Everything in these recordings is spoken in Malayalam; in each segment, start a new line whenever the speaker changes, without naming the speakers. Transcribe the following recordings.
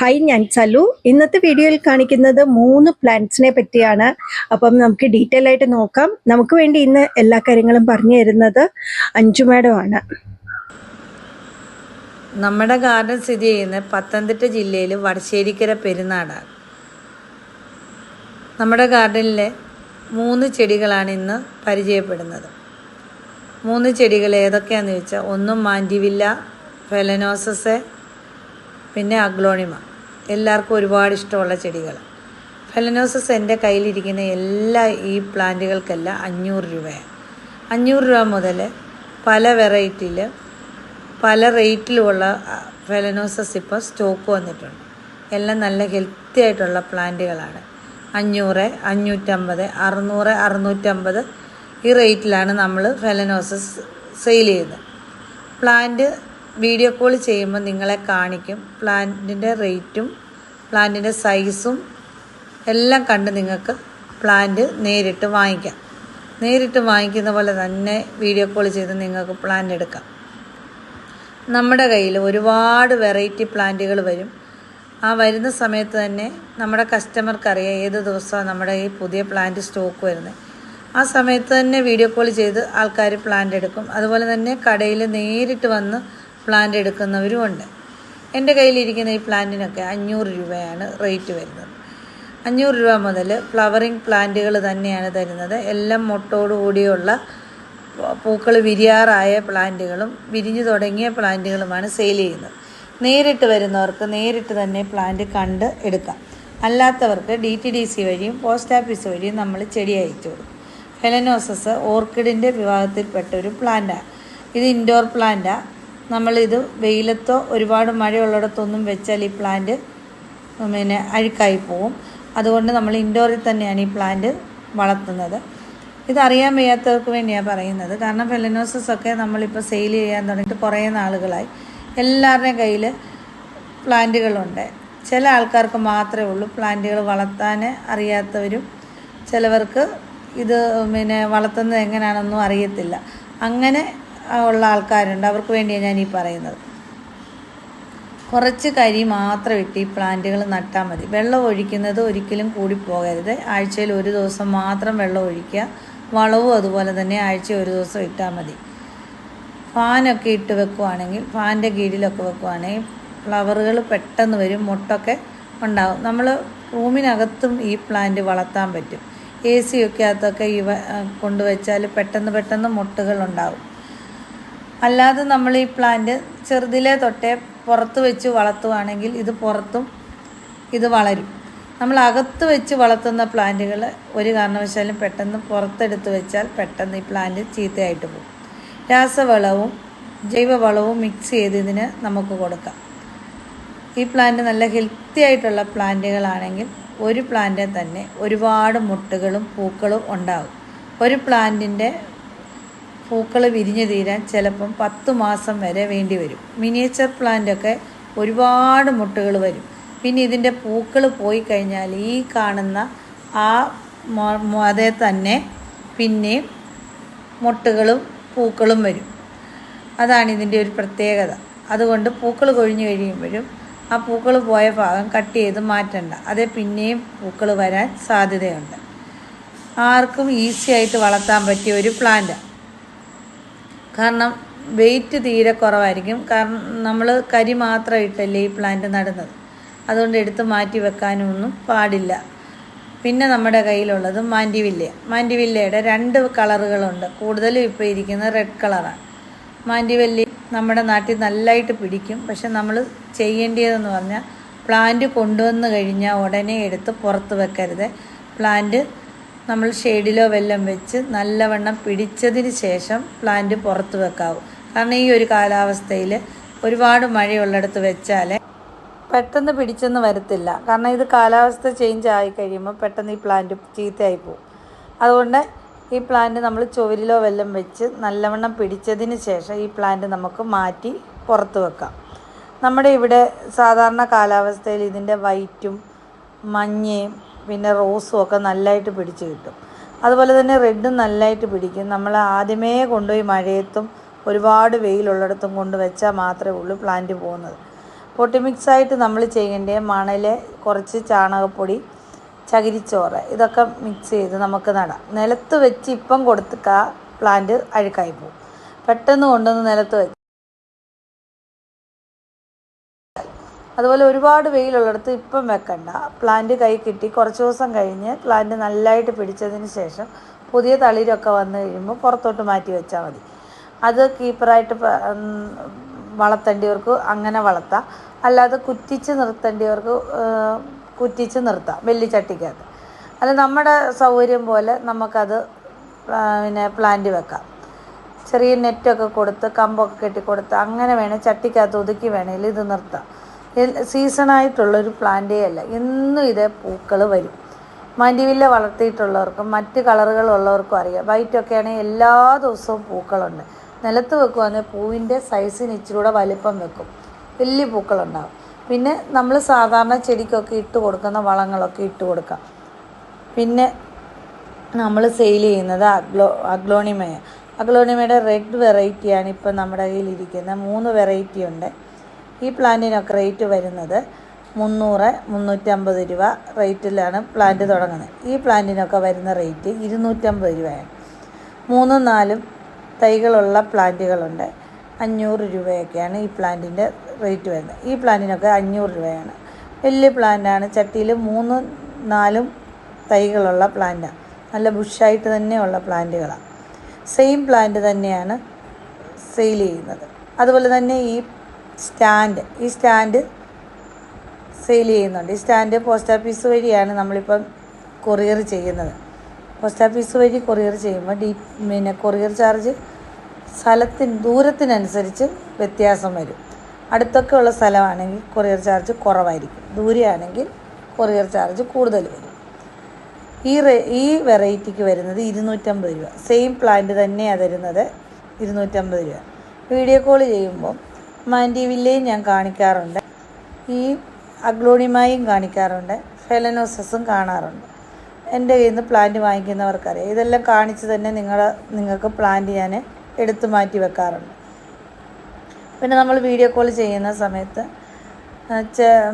ഹായ് ഞാൻ സലു ഇന്നത്തെ വീഡിയോയിൽ കാണിക്കുന്നത് മൂന്ന് പ്ലാന്റ്സിനെ പറ്റിയാണ്. അപ്പം നമുക്ക് ഡീറ്റെയിൽ ആയിട്ട് നോക്കാം. നമുക്ക് വേണ്ടി ഇന്ന് എല്ലാ കാര്യങ്ങളും പറഞ്ഞു തരുന്നത് അഞ്ചു മാഡമാണ്
നമ്മുടെ ഗാർഡൻ സ്ഥിതി ചെയ്യുന്ന പത്തനംതിട്ട ജില്ലയിൽ വടശ്ശേരിക്കര പെരുന്നാടാണ് നമ്മുടെ ഗാർഡനിലെ മൂന്ന് ചെടികളാണ് ഇന്ന് പരിചയപ്പെടുന്നത്. മൂന്ന് ചെടികൾ ഏതൊക്കെയാണെന്ന് ചോദിച്ചാൽ ഒന്നും മാൻഡിവില്ല ഫെലനോസസ് പിന്നെ അഗ്ലോണിമ. എല്ലാവർക്കും ഒരുപാട് ഇഷ്ടമുള്ള ചെടികൾ. ഫെലനോസസ് എന്റെ കയ്യിലിരിക്കുന്ന എല്ലാ ഈ പ്ലാന്റുകൾക്കെല്ലാം അഞ്ഞൂറ് രൂപയാണ്. അഞ്ഞൂറ് രൂപ മുതൽ പല വെറൈറ്റിയിൽ പല റേറ്റിലുമുള്ള ഫെലനോസസ് ഇപ്പോൾ സ്റ്റോക്ക് വന്നിട്ടുണ്ട്. എല്ലാം നല്ല ഹെൽത്തി ആയിട്ടുള്ള പ്ലാന്റുകളാണ്. അഞ്ഞൂറ് അഞ്ഞൂറ്റമ്പത് അറുന്നൂറ് അറുന്നൂറ്റമ്പത് ഈ റേറ്റിലാണ് നമ്മൾ ഫെലനോസസ് സെയിൽ ചെയ്യുന്നത്. പ്ലാന്റ് വീഡിയോ കോൾ ചെയ്യുമ്പോൾ നിങ്ങളെ കാണിക്കും. പ്ലാന്റിന്റെ റേറ്റും പ്ലാന്റിന്റെ സൈസും എല്ലാം കണ്ട് നിങ്ങൾക്ക് പ്ലാന്റ് നേരിട്ട് വാങ്ങിക്കാം. നേരിട്ട് വാങ്ങിക്കുന്ന പോലെ തന്നെ വീഡിയോ കോൾ ചെയ്ത് നിങ്ങൾക്ക് പ്ലാന്റ് എടുക്കാം. നമ്മുടെ കയ്യിൽ ഒരുപാട് വെറൈറ്റി പ്ലാന്റുകൾ വരും. ആ വരുന്ന സമയത്ത് തന്നെ നമ്മുടെ കസ്റ്റമർക്ക് അറിയാം ഏത് ദിവസമാണ് നമ്മുടെ ഈ പുതിയ പ്ലാന്റ് സ്റ്റോക്ക് വരുന്നത്. ആ സമയത്ത് തന്നെ വീഡിയോ കോൾ ചെയ്ത് ആൾക്കാർ പ്ലാന്റ് എടുക്കും. അതുപോലെ തന്നെ കടയിൽ നേരിട്ട് വന്ന് പ്ലാന്റ് എടുക്കുന്നവരും ഉണ്ട്. എന്റെ കയ്യിലിരിക്കുന്ന ഈ പ്ലാന്റിനൊക്കെ അഞ്ഞൂറ് രൂപയാണ് റേറ്റ് വരുന്നത്. അഞ്ഞൂറ് രൂപ മുതൽ ഫ്ലവറിങ് പ്ലാന്റുകൾ തന്നെയാണ് തരുന്നത്. എല്ലാം മുട്ടോടുകൂടിയുള്ള പൂക്കൾ വിരിയാറായ പ്ലാന്റുകളും വിരിഞ്ഞു തുടങ്ങിയ പ്ലാന്റുകളുമാണ് സെയിൽ ചെയ്യുന്നത്. നേരിട്ട് വരുന്നവർക്ക് നേരിട്ട് തന്നെ പ്ലാന്റ് കണ്ട് എടുക്കാം. അല്ലാത്തവർക്ക് ഡി ടി ഡി സി വഴിയും പോസ്റ്റ് ഓഫീസ് വഴിയും നമ്മൾ ചെടി അയച്ചു കൊടുക്കും. ഫെലനോസസ് ഓർക്കിഡിന്റെ വിഭാഗത്തിൽപ്പെട്ട ഒരു പ്ലാന്റാണ് ഇത് ഇൻഡോർ പ്ലാന്റാണ് നമ്മളിത് വെയിലത്തോ ഒരുപാട് മഴയുള്ളിടത്തൊന്നും വെച്ചാൽ ഈ പ്ലാന്റ് പിന്നെ അഴുക്കായി പോവും. അതുകൊണ്ട് നമ്മൾ ഇൻഡോറിൽ തന്നെയാണ് ഈ പ്ലാന്റ് വളർത്തുന്നത്. ഇതറിയാൻ വയ്യാത്തവർക്ക് വേണ്ടിയാണ് പറയുന്നത്. കാരണം ഫെലനോസസ് ഒക്കെ നമ്മളിപ്പോൾ സെയിൽ ചെയ്യാൻ തുടങ്ങിയിട്ട് കുറേ നാളുകളായി. എല്ലാവരുടെയും കയ്യിൽ പ്ലാന്റുകളുണ്ട്. ചില ആൾക്കാർക്ക് മാത്രമേ ഉള്ളൂ പ്ലാന്റുകൾ വളർത്താൻ അറിയാത്തവരും ചിലവർക്ക് ഇത് പിന്നെ വളർത്തുന്നത് എങ്ങനെയാണെന്നും അറിയത്തില്ല. അങ്ങനെ ഉള്ള ആൾക്കാരുണ്ട്. അവർക്ക് വേണ്ടിയാണ് ഞാൻ ഈ പറയുന്നത്. കുറച്ച് കരി മാത്രം ഇട്ട് ഈ പ്ലാന്റുകൾ നട്ടാൽ മതി. വെള്ളം ഒഴിക്കുന്നത് ഒരിക്കലും കൂടി പോകരുത്. ആഴ്ചയിൽ ഒരു ദിവസം മാത്രം വെള്ളം ഒഴിക്കുക. വളവും അതുപോലെ തന്നെ ആഴ്ച ഒരു ദിവസം ഇട്ടാൽ മതി. ഫാനൊക്കെ ഇട്ട് വെക്കുവാണെങ്കിൽ ഫാനിന്റെ കീഴിലൊക്കെ വെക്കുവാണെങ്കിൽ ഫ്ലവറുകൾ പെട്ടെന്ന് വരും മുട്ടൊക്കെ ഉണ്ടാകും നമ്മൾ റൂമിനകത്തും ഈ പ്ലാന്റ് വളർത്താൻ പറ്റും. എ സി ഒക്കെ അകത്തൊക്കെ ഇവ കൊണ്ടുവച്ചാൽ പെട്ടെന്ന് പെട്ടെന്ന് മുട്ടുകൾ ഉണ്ടാവും. അല്ലാതെ നമ്മൾ ഈ പ്ലാന്റ് ചെറുതിലെ തൊട്ടേ പുറത്ത് വെച്ച് വളർത്തുവാണെങ്കിൽ ഇത് പുറത്തും ഇത് വളരും. നമ്മൾ അകത്ത് വെച്ച് വളർത്തുന്ന പ്ലാന്റുകൾ ഒരു കാരണവശാലും പെട്ടെന്ന് പുറത്തെടുത്ത് വെച്ചാൽ പെട്ടെന്ന് ഈ പ്ലാന്റ് ചീത്തയായിട്ട് പോകും. രാസവളവും ജൈവവളവും മിക്സ് ചെയ്ത് ഇതിന് നമുക്ക് കൊടുക്കാം. ഈ പ്ലാന്റ് നല്ല ഹെൽത്തി ആയിട്ടുള്ള പ്ലാന്റുകളാണെങ്കിൽ ഒരു പ്ലാന്റിൽ തന്നെ ഒരുപാട് മുട്ടുകളും പൂക്കളും ഉണ്ടാകും ഒരു പ്ലാന്റിന്റെ പൂക്കൾ വിരിഞ്ഞു തീരാൻ ചിലപ്പം പത്ത് മാസം വരെ വേണ്ടി വരും. മിനിയേച്ചർ പ്ലാന്റൊക്കെ ഒരുപാട് മുട്ടുകൾ വരും. പിന്നെ ഇതിന്റെ പൂക്കൾ പോയി കഴിഞ്ഞാൽ ഈ കാണുന്ന ആ അതേ തന്നെ പിന്നെ മുട്ടുകളും പൂക്കളും വരും. അതാണ് ഇതിന്റെ ഒരു പ്രത്യേകത. അതുകൊണ്ട് പൂക്കൾ കൊഴിഞ്ഞു കഴിയുമ്പോഴും ആ പൂക്കൾ പോയ ഭാഗം കട്ട് ചെയ്ത് മാറ്റണ്ട. അതേ പിന്നെയും പൂക്കൾ വരാൻ സാധ്യതയുണ്ട്. ആർക്കും ഈസി ആയിട്ട് വളർത്താൻ പറ്റിയ ഒരു പ്ലാന്റാണ് കാരണം വെയിറ്റ് തീരെ കുറവായിരിക്കും. കാരണം നമ്മൾ കരി മാത്രം ഇട്ടല്ലേ ഈ പ്ലാന്റ് നടുന്നത്. അതുകൊണ്ട് എടുത്ത് മാറ്റി വെക്കാനും ഒന്നും പാടില്ല. പിന്നെ നമ്മുടെ കയ്യിലുള്ളത് മാൻഡിവില്ല. മാൻഡിവില്ലയുടെ രണ്ട് കളറുകളുണ്ട്. കൂടുതലും ഇപ്പോൾ ഇരിക്കുന്നത് റെഡ് കളറാണ് മാൻഡിവല്ലി നമ്മുടെ നാട്ടിൽ നല്ലതായിട്ട് പിടിക്കും. പക്ഷെ നമ്മൾ ചെയ്യേണ്ടതെന്ന് പറഞ്ഞാൽ പ്ലാന്റ് കൊണ്ടുവന്ന് കഴിഞ്ഞാൽ ഉടനെ എടുത്ത് പുറത്ത് വെക്കരുത്. പ്ലാന്റ് നമ്മൾ ഷെയ്ഡിലോ വെല്ലം വെച്ച് നല്ലവണ്ണം പിടിച്ചതിന് ശേഷം പ്ലാന്റ് പുറത്ത് വെക്കാവൂ. കാരണം ഈ ഒരു കാലാവസ്ഥയിൽ ഒരുപാട് മഴയുള്ളിടത്ത് വെച്ചാൽ പെട്ടെന്ന് പിടിച്ചൊന്നും വരത്തില്ല. കാരണം ഇത് കാലാവസ്ഥ ചേഞ്ച് ആയി കഴിയുമ്പോൾ പെട്ടെന്ന് ഈ പ്ലാന്റ് ചീത്തയായി പോകും അതുകൊണ്ട് ഈ പ്ലാന്റ് നമ്മൾ ചുവരിലോ വെല്ലം വെച്ച് നല്ലവണ്ണം പിടിച്ചതിന് ശേഷം ഈ പ്ലാന്റ് നമുക്ക് മാറ്റി പുറത്ത് വെക്കാം. നമ്മുടെ ഇവിടെ സാധാരണ കാലാവസ്ഥയിൽ ഇതിന്റെ വൈറ്റും മഞ്ഞയും പിന്നെ റോസും ഒക്കെ നല്ലതായിട്ട് പിടിച്ച് കിട്ടും. അതുപോലെ തന്നെ റെഡും നല്ലതായിട്ട് പിടിക്കും. നമ്മൾ ആദ്യമേ കൊണ്ടുപോയി മഴയത്തും ഒരുപാട് വെയിലുള്ളിടത്തും കൊണ്ട് വെച്ചാൽ മാത്രമേ ഉള്ളൂ പ്ലാന്റ് പോകുന്നത്. പോട്ടി മിക്സായിട്ട് നമ്മൾ ചെയ്യേണ്ട മണൽ കുറച്ച് ചാണകപ്പൊടി ചകിരിച്ചോറ് ഇതൊക്കെ മിക്സ് ചെയ്ത് നമുക്ക് നടാം. നിലത്ത് വെച്ച് ഇപ്പം കൊടുത്തുക പ്ലാന്റ് അഴുക്കായി പോകും. പെട്ടെന്ന് കൊണ്ടുവന്ന് നിലത്ത് വെച്ച് അതുപോലെ ഒരുപാട് വെയിലുള്ളിടത്ത് ഇപ്പം വെക്കണ്ട. പ്ലാന്റ് കൈ കിട്ടി കുറച്ച് ദിവസം കഴിഞ്ഞ് പ്ലാന്റ് നല്ലതായിട്ട് പിടിച്ചതിന് ശേഷം പുതിയ തളിരൊക്കെ വന്ന് കഴിയുമ്പോൾ പുറത്തോട്ട് മാറ്റി വെച്ചാൽ മതി. അത് കീപ്പറായിട്ട് വളർത്തേണ്ടിയവർക്ക് അങ്ങനെ വളർത്താം. അല്ലാതെ കുറ്റിച്ച് നിർത്തേണ്ടിയവർക്ക് കുറ്റിച്ച് നിർത്താം വെല്ലിച്ചട്ടിക്കകത്ത് അല്ല നമ്മുടെ സൗകര്യം പോലെ നമുക്കത് പിന്നെ പ്ലാന്റ് വെക്കാം. ചെറിയ നെറ്റൊക്കെ കൊടുത്ത് കമ്പൊക്കെ കെട്ടി കെട്ടിക്കൊടുത്ത് അങ്ങനെ വേണേൽ ചട്ടിക്കകത്ത് ഒതുക്കി വേണേൽ ഇത് നിർത്താം. സീസണായിട്ടുള്ളൊരു പ്ലാന്റേ അല്ല. എന്നും ഇതേ പൂക്കൾ വരും. മാൻഡിവില്ല വളർത്തിയിട്ടുള്ളവർക്കും മറ്റ് കളറുകളുള്ളവർക്കും അറിയാം. വൈറ്റൊക്കെ ആണെങ്കിൽ എല്ലാ ദിവസവും പൂക്കളുണ്ട്. നിലത്ത് വെക്കുവാണെങ്കിൽ പൂവിന്റെ സൈസിന് ഇച്ചിരി കൂടെ വലിപ്പം വെക്കും. വലിയ പൂക്കളുണ്ടാകും പിന്നെ നമ്മൾ സാധാരണ ചെടിക്കൊക്കെ ഇട്ട് കൊടുക്കുന്ന വളങ്ങളൊക്കെ ഇട്ട് കൊടുക്കാം. പിന്നെ നമ്മൾ സെയിൽ ചെയ്യുന്നത് അഗ്ലോ അഗ്ലോണിമയ അഗ്ലോണിമയുടെ റെഡ് വെറൈറ്റിയാണ് ഇപ്പം നമ്മുടെ കയ്യിലിരിക്കുന്നത്. മൂന്ന് വെറൈറ്റി ഉണ്ട്. ഈ പ്ലാന്റിനൊക്കെ റേറ്റ് വരുന്നത് മുന്നൂറ് മുന്നൂറ്റമ്പത് രൂപ റേറ്റിലാണ് പ്ലാന്റ് തുടങ്ങുന്നത്. ഈ പ്ലാന്റിനൊക്കെ വരുന്ന റേറ്റ് ഇരുന്നൂറ്റമ്പത് രൂപയാണ്. മൂന്നും നാലും തൈകളുള്ള പ്ലാന്റുകളുണ്ട്. അഞ്ഞൂറ് രൂപയൊക്കെയാണ് ഈ പ്ലാന്റിന്റെ റേറ്റ് വരുന്നത്. ഈ പ്ലാന്റിനൊക്കെ അഞ്ഞൂറ് രൂപയാണ്. വലിയ പ്ലാന്റാണ്. ചട്ടിയിൽ മൂന്നും നാലും തൈകളുള്ള പ്ലാന്റാണ് നല്ല ബുഷായിട്ട് തന്നെയുള്ള പ്ലാന്റുകളാണ് സെയിം പ്ലാന്റ് തന്നെയാണ് സെയിൽ ചെയ്യുന്നത്. അതുപോലെ തന്നെ ഈ സ്റ്റാൻഡ്. ഈ സ്റ്റാൻഡ് സെയിൽ ചെയ്യുന്നുണ്ട്. ഈ സ്റ്റാൻഡ് പോസ്റ്റ് ഓഫീസ് വഴിയാണ് നമ്മളിപ്പം കൊറിയർ ചെയ്യുന്നത്. പോസ്റ്റ് ഓഫീസ് വഴി കൊറിയർ ചെയ്യുമ്പോൾ ഡീ പിന്നെ കൊറിയർ ചാർജ് സ്ഥലത്തിന് ദൂരത്തിനനുസരിച്ച് വ്യത്യാസം വരും. അടുത്തൊക്കെ ഉള്ള സ്ഥലമാണെങ്കിൽ കൊറിയർ ചാർജ് കുറവായിരിക്കും. ദൂരെയാണെങ്കിൽ കൊറിയർ ചാർജ് കൂടുതൽ വരും. ഈ റേ ഈ വെറൈറ്റിക്ക് വരുന്നത് ഇരുന്നൂറ്റമ്പത് രൂപ. സെയിം പ്ലാന്റ് തന്നെയാണ് തരുന്നത് ഇരുന്നൂറ്റമ്പത് രൂപ. വീഡിയോ കോൾ ചെയ്യുമ്പോൾ മാൻഡിവില്ലയും ഞാൻ കാണിക്കാറുണ്ട്. ഈ അഗ്ലോണിമായും കാണിക്കാറുണ്ട്. ഫെലനോസസും കാണാറുണ്ട്. എന്റെ കയ്യിൽ നിന്ന് പ്ലാന്റ് വാങ്ങിക്കുന്നവർക്കറിയാം. ഇതെല്ലാം കാണിച്ച് തന്നെ നിങ്ങൾ നിങ്ങൾക്ക് പ്ലാന്റ് ഞാൻ എടുത്തു മാറ്റി വെക്കാറുണ്ട്. പിന്നെ നമ്മൾ വീഡിയോ കോൾ ചെയ്യുന്ന സമയത്ത്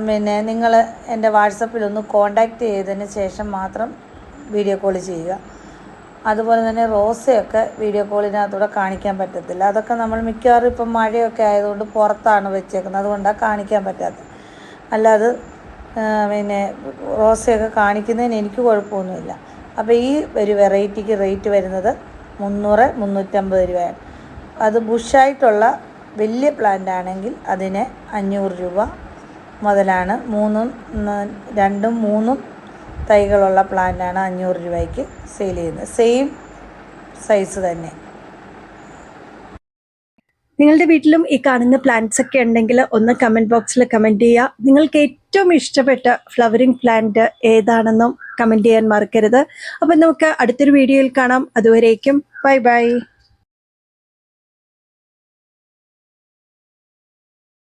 പിന്നെ നിങ്ങൾ എന്റെ വാട്സപ്പിലൊന്ന് കോണ്ടാക്റ്റ് ചെയ്തതിന് ശേഷം മാത്രം വീഡിയോ കോൾ ചെയ്യുക. അതുപോലെ തന്നെ റോസയൊക്കെ വീഡിയോ കോളിനകത്തൂടെ കാണിക്കാൻ പറ്റത്തില്ല. അതൊക്കെ നമ്മൾ മിക്കവാറും ഇപ്പം മഴയൊക്കെ ആയതുകൊണ്ട് പുറത്താണ് വെച്ചേക്കുന്നത്. അതുകൊണ്ടാണ് കാണിക്കാൻ പറ്റാത്തത് അല്ലാതെ പിന്നെ റോസയൊക്കെ കാണിക്കുന്നതിന് എനിക്ക് കുഴപ്പമൊന്നുമില്ല. അപ്പോൾ ഈ ഒരു വെറൈറ്റിക്ക് റേറ്റ് വരുന്നത് മുന്നൂറ് മുന്നൂറ്റമ്പത് രൂപയാണ്. അത് ബുഷായിട്ടുള്ള വലിയ പ്ലാന്റ് ആണെങ്കിൽ അതിന് അഞ്ഞൂറ് രൂപ മുതലാണ്. മൂന്നും രണ്ടും മൂന്നും തൈകളുള്ള പ്ലാന്റാണ് അഞ്ഞൂറ് രൂപയ്ക്ക് സെയിൽ ചെയ്യുന്നത്. സെയിം സൈസ് തന്നെ.
നിങ്ങളുടെ വീട്ടിലും ഈ കാണുന്ന പ്ലാന്റ്സ് ഒക്കെ ഉണ്ടെങ്കിൽ ഒന്ന് കമന്റ് ബോക്സിൽ കമന്റ് ചെയ്യുക. നിങ്ങൾക്ക് ഏറ്റവും ഇഷ്ടപ്പെട്ട ഫ്ലവറിംഗ് പ്ലാന്റ് ഏതാണെന്നും കമന്റ് ചെയ്യാൻ മറക്കരുത്. അപ്പം നമുക്ക് അടുത്തൊരു വീഡിയോയിൽ കാണാം. അതുവരേക്കും ബൈ ബൈ.